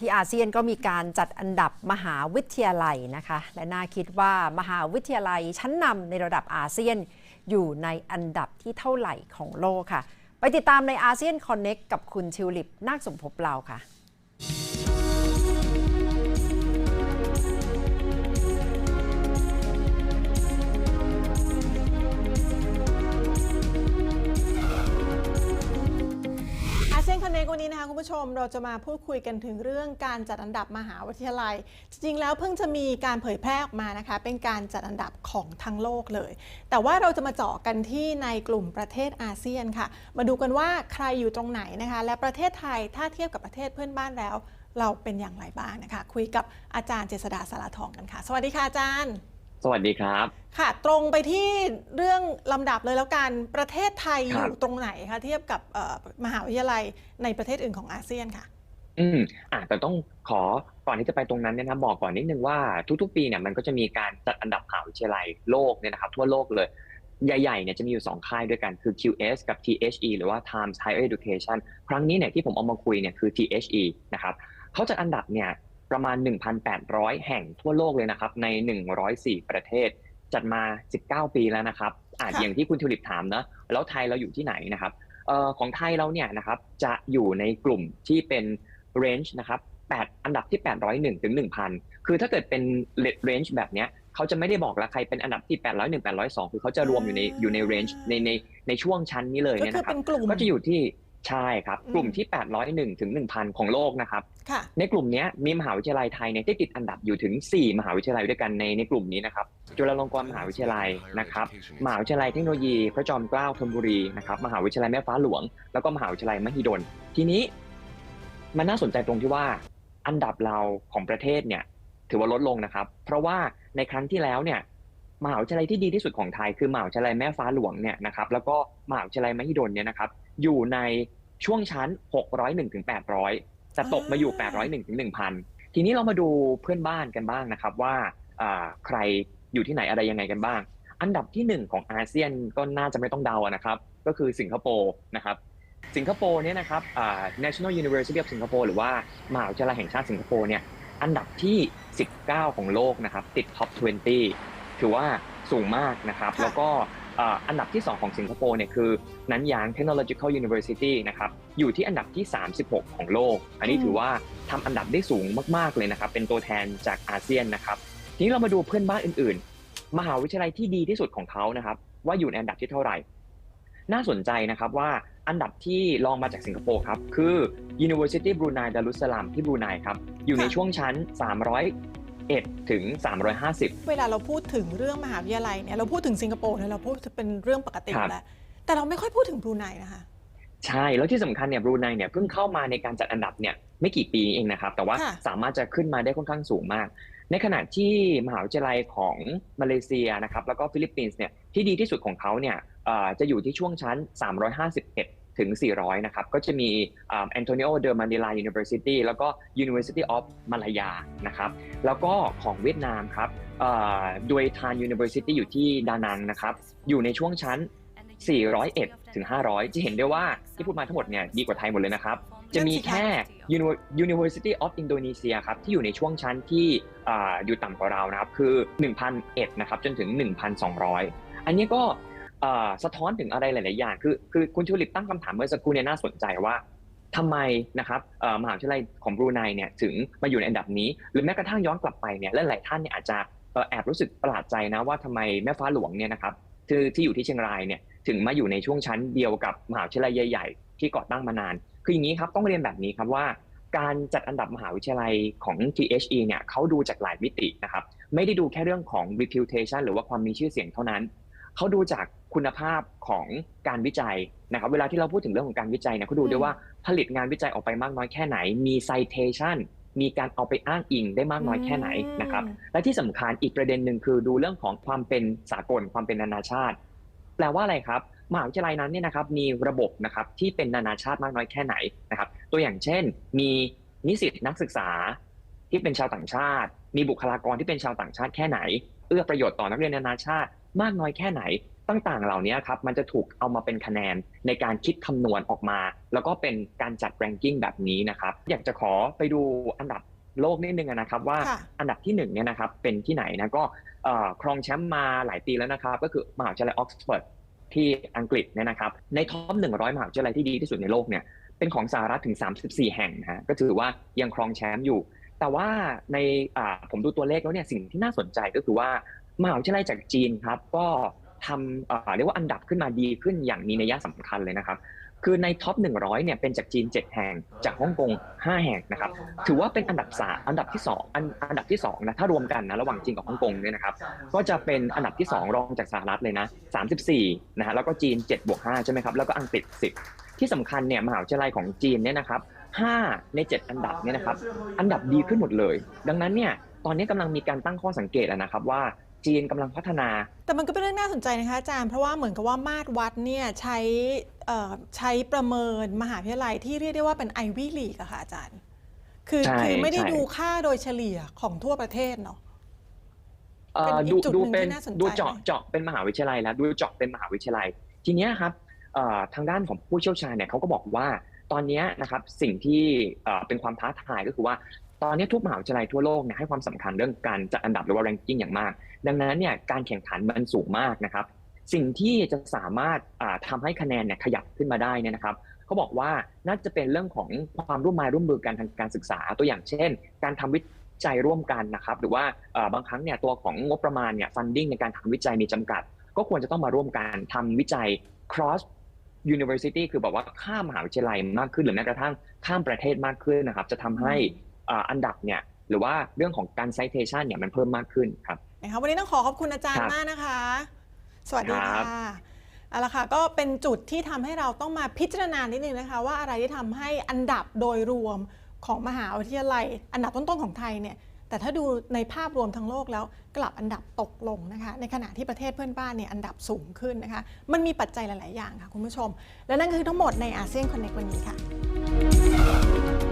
ที่อาเซียนก็มีการจัดอันดับมหาวิทยาลัยนะคะ และน่าคิดว่ามหาวิทยาลัยชั้นนำในระดับอาเซียน อยู่ในอันดับที่เท่าไหร่ของโลกค่ะ ไปติดตามในอาเซียนคอนเน็กกับคุณชิวลิปนาคสมภพเราค่ะ อาเซียนคอนเนควันนี้นะคะคุณผู้ชมเราจะมาพูดคุยกันถึงเรื่องการจัดอันดับมหาวิทยาลัย จริงๆแล้วเพิ่งจะมีการเผยแพร่ออกมานะคะ เป็นการจัดอันดับของทั้งโลกเลย แต่ว่าเราจะมาเจาะกันที่ในกลุ่มประเทศอาเซียนค่ะ มาดูกันว่าใครอยู่ตรงไหนนะคะ และประเทศไทยถ้าเทียบกับประเทศเพื่อนบ้านแล้ว เราเป็นอย่างไรบ้างนะคะ คุยกับอาจารย์เจษดาสารทองกันค่ะ สวัสดีค่ะอาจารย์ สวัสดีครับ ค่ะ ตรงไปที่เรื่องลำดับเลยแล้วกัน ประเทศไทยอครับยู่ตรงไหนคะเทียบกับเอ่อมหาวิทยาลัยในประเทศอื่นของอาเซียนค่ะ อืมอะแต่ต้องขอก่อนที่จะไปตรงนั้นเนี่ยนะบอกก่อนนิดนึงว่าทุกๆ ปีเนี่ยมันก็จะมีการจัดอันดับมหาวิทยาลัยโลกเนี่ยนะครับ ทั่วโลกเลยใหญ่ๆเนี่ยจะมีอยู่ 2 ค่ายด้วยกันคือ QS กับ THE หรือว่า Times Higher Education ครั้งนี้เนี่ยที่ผมเอามาคุยเนี่ยคือ THE นะครับเขาจัดอันดับเนี่ย ประมาณ 1,800 แห่งทั่วโลกเลยนะครับใน 104 ประเทศ จัดมา 19 ปีแล้วนะครับอาจค่ะอย่างที่คุณทิวลิปถามนะแล้วไทยเราอยู่ที่ไหนนะครับเอ่อของไทยเราเนี่ยนะครับจะอยู่ในกลุ่มที่เป็น range นะครับ8อันดับที่ 801ถึง1,000 คือถ้าเกิดเป็น range แบบเนี้ยเขาจะไม่ได้บอกแล้วใครเป็นอันดับที่ 801 802 คือเขาจะรวมอยู่ในอยู่ใน range ในในในช่วงชั้นนี้เลยก็เนี่ยคือนะครับเป็นกลุ่มก็จะอยู่ที่ ใช่ครับอืมกลุ่มที่ 801 ถึง 1,000 ของโลกนะครับ ค่ะในกลุ่มเนี้ยมีมหาวิทยาลัยไทยเนี่ยที่ติดอันดับอยู่ถึง 4 มหาวิทยาลัยด้วยกันในในกลุ่มนี้นะครับ จุฬาลงกรณ์มหาวิทยาลัยนะครับ มหาวิทยาลัยเทคโนโลยีพระจอมเกล้าธนบุรีนะครับ มหาวิทยาลัยแม่ฟ้าหลวง แล้วก็มหาวิทยาลัยมหิดล ทีนี้มันน่าสนใจตรงที่ว่า อันดับเราของประเทศเนี่ยถือว่าลดลงนะครับ เพราะว่าในครั้งที่แล้วเนี่ยมหาวิทยาลัยที่ดีที่สุดของไทยคือมหาวิทยาลัยแม่ฟ้าหลวงเนี่ยนะครับแล้วก็มหาวิทยาลัยมหิดลเนี่ยนะครับ อยู่ในช่วงชั้น 601ถึง800แต่ตกมาอยู่ 801ถึง1,000 ทีนี้เรามาดูเพื่อนบ้านกันบ้างนะครับว่าอ่าใครอยู่ที่ไหนอะไรยังไงกันบ้าง อันดับที่หนึ่งของอาเซียนก็น่าจะไม่ต้องเดาอะนะครับ ก็คือสิงคโปร์นะครับสิงคโปร์เนี่ยนะครับอ่า National University of Singapore หรือว่ามหาวิทยาลัยแห่งชาติสิงคโปร์เนี่ยอันดับที่ 19 ของโลกนะครับ ติด Top 20 ถือว่าสูงมากนะครับค่ะแล้วก็ อันดับที่ 2 ของสิงคโปร์เนี่ยคือนันยาง Technological University นะครับอยู่ที่อันดับที่ 36 ของโลก อันนี้ถือว่าทำอันดับได้สูงมากๆเลยนะครับ เป็นตัวแทนจากอาเซียนนะครับ ทีนี้เรามาดูเพื่อนบ้านอื่น ๆ มหาวิทยาลัยที่ดีที่สุดของเขานะครับ ว่าอยู่ในอันดับที่เท่าไหร่ น่าสนใจนะครับว่าอันดับที่รองมาจากสิงคโปร์ครับ คือ University Brunei Darussalam ที่บรูไนครับ อยู่ในช่วงชั้น 301ถึง 350 เวลาเราพูดถึงเรื่องมหาวิทยาลัยเนี่ยเราพูดถึงสิงคโปร์เนี่ยเราพูดเป็นเรื่องปกติครับแล้วแต่เราไม่ค่อยพูดถึงบรูไนนะคะใช่ แล้วที่สำคัญเนี่ยบรูไนเนี่ยเพิ่งเข้ามาในการจัดอันดับเนี่ยไม่กี่ปีเองนะครับ แต่ว่าค่ะสามารถจะขึ้นมาได้ค่อนข้างสูงมาก ในขณะที่มหาวิทยาลัยของมาเลเซียนะครับแล้วก็ฟิลิปปินส์เนี่ยที่ดีที่สุดของเขาเนี่ยเอ่อจะอยู่ที่ช่วงชั้น 351 ถึง 400 นะครับ ก็จะมีแอนโทนิโอเดอร์มันเดลา University แล้วก็ University of Malaya นะครับ แล้วก็ของเวียดนามครับดวยทาน University อยู่ที่ดานังนะครับ อยู่ในช่วงชั้น 401 ถึง 500 จะเห็นได้ว่าที่พูดมาทั้งหมดเนี่ยดีกว่าไทยหมดเลยนะครับ จะมีแค่ University of Indonesia ครับ ที่อยู่ในช่วงชั้นที่อยู่ต่ำกว่าเรานะครับ คือ 1,001 นะครับ จนถึง 1,200 อันนี้ก็ สะท้อนถึงอะไรหลาย ๆ อย่าง คือคือคุณชูลิปตั้งคำถามเมื่อสักครู่เนี่ยน่าสนใจว่าทำไมนะครับมหาวิทยาลัยของบรูไนเนี่ยถึงมาอยู่ในอันดับนี้ หรือแม้กระทั่งย้อนกลับไปเนี่ยหลายๆท่านเนี่ยอาจจะแอบรู้สึกประหลาดใจนะว่าทำไมแม่ฟ้าหลวงเนี่ยนะครับที่ที่อยู่ที่เชียงรายเนี่ยถึงมาอยู่ในช่วงชั้นเดียวกับมหาวิทยาลัยใหญ่ ๆ ที่ก่อตั้งมานาน คืออย่างนี้ครับต้องเรียนแบบนี้ครับว่า การจัดอันดับมหาวิทยาลัยของ THE เนี่ยเขาดูจากหลายมิตินะครับไม่ได้ดูแค่เรื่องของ reputation หรือว่าความมีชื่อเสียงเท่านั้นเขาดูจาก คุณภาพของการวิจัยนะครับเวลาที่เราพูดถึงเรื่องของการวิจัยเนี่ยเขาดูด้วยว่าผลิตงานวิจัยออกไปมากน้อยแค่ไหน มี citation มีการเอาไปอ้างอิงได้มากน้อยแค่ไหนนะครับและที่สำคัญอีกประเด็นหนึ่งคือดูเรื่องของความเป็นสากลความเป็นนานาชาติ แปลว่าอะไรครับมหาวิทยาลัยนั้นเนี่ยนะครับมีระบบนะครับที่เป็นนานาชาติมากน้อยแค่ไหนนะครับ ตัวอย่างเช่น มีนิสิตนักศึกษาที่เป็นชาวต่างชาติ มีบุคลากรที่เป็นชาวต่างชาติแค่ไหน เอื้อประโยชน์ต่อนักเรียนนานาชาติมากน้อยแค่ไหน ต่างๆ เหล่านี้ครับมันจะถูกเอามาเป็นคะแนนในการคิดคำนวณออกมา แล้วก็เป็นการจัดแรงกิ้งแบบนี้นะครับ อยากจะขอไปดูอันดับโลกนิดนึงนะครับว่าค่ะอันดับที่หนึ่งเนี่ยนะครับเป็นที่ไหนนะก็เอ่อครองแชมป์มาหลายปีแล้วนะครับ ก็คือมหาวิทยาลัยออกซฟอร์ดที่อังกฤษเนี่ยนะครับในท็อป 100มหาวิทยาลัยที่ดีที่สุดในโลกเนี่ยเป็นของสหรัฐถึง 34 แห่งนะฮะก็ถือว่ายังครองแชมป์อยู่ แต่ว่าในอ่าผมดูตัวเลขแล้วเนี่ยสิ่งที่น่าสนใจก็คือว่ามหาวิทยาลัยจากจีนครับก็ ทำเรียกว่าอันดับขึ้นมาดีขึ้นอย่างมีนัยสำคัญเลยนะครับ คือในท็อป 100 เนี่ยเป็นจากจีน 7 แห่ง จากฮ่องกง 5 แห่งนะครับ ถือว่าเป็นอันดับสามอันดับที่2อันอันดับที่2นะถ้ารวมกันนะระหว่างจีนกับฮ่องกงเนี่ยนะครับ ก็จะเป็นอันดับที่ 2 รองจากสหรัฐเลยนะ 34 นะฮะแล้วก็จีน7บวก5ใช่ไหมครับแล้วก็อังกฤษ 10 ที่สำคัญเนี่ยมหาวิทยาลัยของจีนเนี่ยนะครับ5ใน 7 อันดับเนี่ยนะครับ อันดับดีขึ้นหมดเลย ดังนั้นเนี่ยตอนนี้กำลังมีการตั้งข้อสังเกตนะครับว่า จีนกำลังพัฒนา แต่มันก็เป็นเรื่องน่าสนใจนะคะอาจารย์เพราะว่าเหมือนกับว่ามาตรวัดเนี่ยใช้เอ่อใช้ประเมินมหาวิทยาลัยที่เรียกได้ว่าเป็นไอวี่ลีกอะค่ะอาจารย์ คือใช่คือไม่ได้ใช่ดูค่าโดยเฉลี่ยของทั่วประเทศเนาะเอ่อเป็นอีกดูจุดดูหนึ่งเป็นที่น่าสนใจดูเจาะเจาะเป็นมหาวิทยาลัยแล้วดูเจาะเป็นมหาวิทยาลัย ทีเนี้ยครับเอ่อทางด้านของผู้เชี่ยวชาญเนี่ยเขาก็บอกว่าตอนเนี้ยนะครับสิ่งที่เอ่อเป็นความท้าทายก็คือว่า ตอนนี้ทุกมหาวิทยาลัยทั่วโลกเนี่ยให้ความสำคัญเรื่องการจัดอันดับหรือว่า ranking อย่างมาก ดังนั้นเนี่ยการแข่งขันมันสูงมากนะครับ สิ่งที่จะสามารถทำาให้คะแนนเนี่ยขยับขึ้นมาได้เนี่ยนะครับเขาบอกว่าน่าจะเป็นเรื่องของความร่วมมือร่วมมือกันทางการศึกษาตัวอย่างเช่น การทำวิจัยร่วมกันนะครับ หรือว่าบางครั้งเนี่ยตัวของงบประมาณเนี่ย funding ในการทำวิจัยมีจำกัด ก็ควรจะต้องมาร่วมกันทำวิจัย cross university คือแบบว่าข้ามมหาวิทยาลัยมากขึ้นหรือแม้กระทั่งข้ามประเทศมากขึ้นนะครับ จะทำให้ อ่าอันดับเนี่ยหรือว่าเรื่องของการ citation เนี่ยมันเพิ่มมากขึ้นครับนะคะวันนี้ต้องขอขอบคุณอาจารคย์รับมากนะคะ สวัสดีครัค่ะบเอาละค่ะก็เป็นจุดที่ทำให้เราต้องมาพิจารณานิดนึงนะคะ ว่าอะไรที่ทำให้อันดับโดยรวมของมหาวิทยาลัย อันดับต้นๆของไทยเนี่ยแต่ถ้าดูในภาพรวมทั้งโลกแล้วกลับอันดับตกลงนะคะ ในขณะที่ประเทศเพื่อนบ้านเนี่ยอันดับสูงขึ้นนะคะ มันมีปัจจัยหลาย ๆ อย่างค่ะคุณผู้ชม และนั่นคือทั้งหมดในอาเซียนคอนเน c t วันนี้ค่ะ